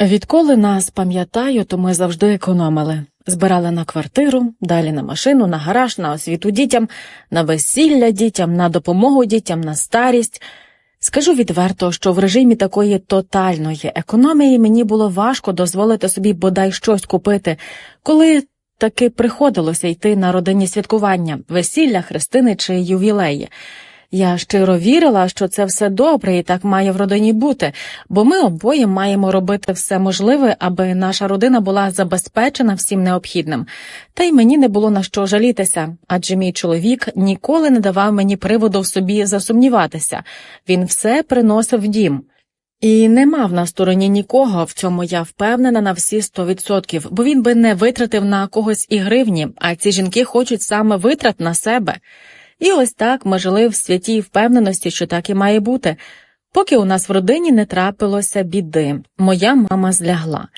Відколи нас пам'ятаю, то ми завжди економили. Збирали на квартиру, далі на машину, на гараж, на освіту дітям, на весілля дітям, на допомогу дітям, на старість. Скажу відверто, що в режимі такої тотальної економії мені було важко дозволити собі бодай щось купити, коли таки приходилося йти на родинні святкування, весілля, хрестини чи ювілеї. Я щиро вірила, що це все добре і так має в родині бути, бо ми обоє маємо робити все можливе, аби наша родина була забезпечена всім необхідним. Та й мені не було на що жалітися, адже мій чоловік ніколи не давав мені приводу в собі засумніватися. Він все приносив в дім. І не мав на стороні нікого, в цьому я впевнена на всі 100%, бо він би не витратив на когось і гривні, а ці жінки хочуть саме витрат на себе. І ось так ми жили в святій впевненості, що так і має бути. Поки у нас в родині не трапилося біди, моя мама злягла.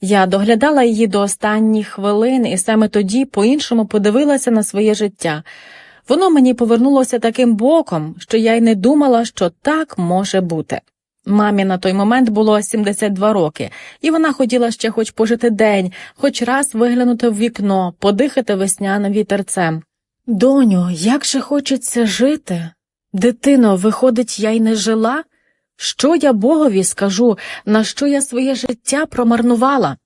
Я доглядала її до останніх хвилин і саме тоді по-іншому подивилася на своє життя. Воно мені повернулося таким боком, що я й не думала, що так може бути. Мамі на той момент було 72 роки, і вона хотіла ще хоч пожити день, хоч раз виглянути в вікно, подихати весняним вітерцем. Доню, як же хочеться жити? Дитино, виходить, я й не жила? Що я Богові скажу, на що я своє життя промарнувала?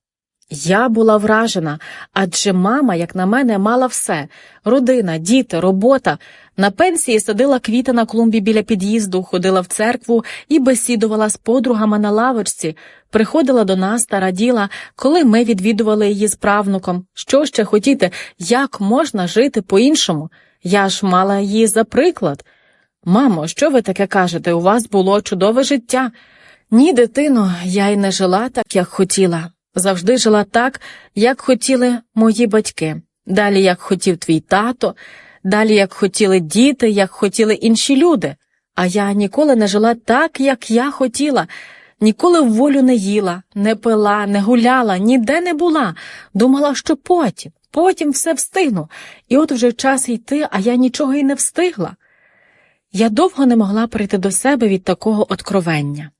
Я була вражена, адже мама, як на мене, мала все родина, діти, робота. На пенсії садила квіти на клумбі біля під'їзду, ходила в церкву і бесідувала з подругами на лавочці, приходила до нас та раділа, коли ми відвідували її з правнуком. Що ще хотіти, як можна жити по-іншому? Я ж мала її за приклад. Мамо, що ви таке кажете? У вас було чудове життя. Ні, дитино, я й не жила так, як хотіла. Завжди жила так, як хотіли мої батьки. Далі, як хотів твій тато, далі, як хотіли діти, як хотіли інші люди. А я ніколи не жила так, як я хотіла. Ніколи волю не їла, не пила, не гуляла, ніде не була. Думала, що потім, потім все встигну. І от вже час йти, а я нічого й не встигла. Я довго не могла прийти до себе від такого откровення.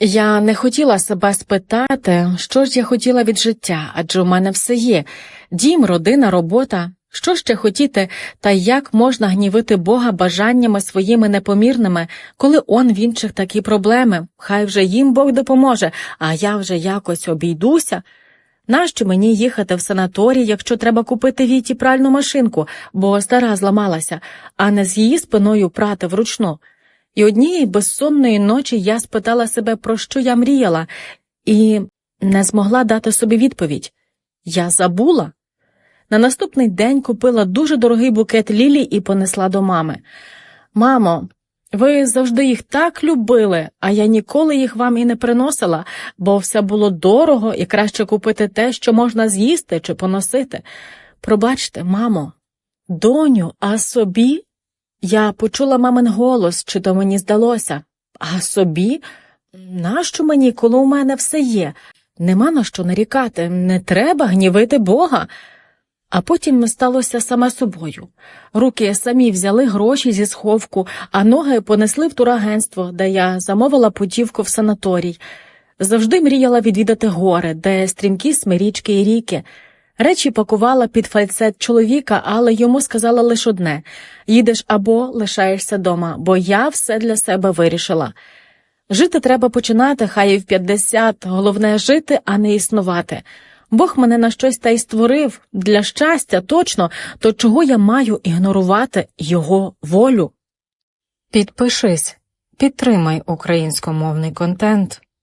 Я не хотіла себе спитати, що ж я хотіла від життя, адже в мене все є дім, родина, робота. Що ще хотіти, та як можна гнівити Бога бажаннями своїми непомірними, коли он в інших такі проблеми? Хай вже їм Бог допоможе, а я вже якось обійдуся. Нащо мені їхати в санаторій, якщо треба купити віті пральну машинку, бо стара зламалася, а не з її спиною прати вручну? І однієї безсонної ночі я спитала себе, про що я мріяла, і не змогла дати собі відповідь. Я забула. На наступний день купила дуже дорогий букет лілій і понесла до мами. Мамо, ви завжди їх так любили, а я ніколи їх вам і не приносила, бо все було дорого і краще купити те, що можна з'їсти чи поносити. Пробачте, мамо, доню, а собі? Я почула мамин голос, чи то мені здалося. А собі? Нащо мені, коли у мене все є? Нема на що нарікати, не треба гнівити Бога. А потім сталося саме собою. Руки самі взяли гроші зі сховку, а ноги понесли в турагентство, де я замовила путівку в санаторій. Завжди мріяла відвідати гори, де стрімкі смирічки і ріки. Речі пакувала під фальцет чоловіка, але йому сказала лише одне їдеш або лишаєшся дома, бо я все для себе вирішила. Жити треба починати, хай і в 50, головне жити, а не існувати. Бог мене на щось та й створив для щастя, точно, то чого я маю ігнорувати його волю? Підпишись, підтримай українськомовний контент.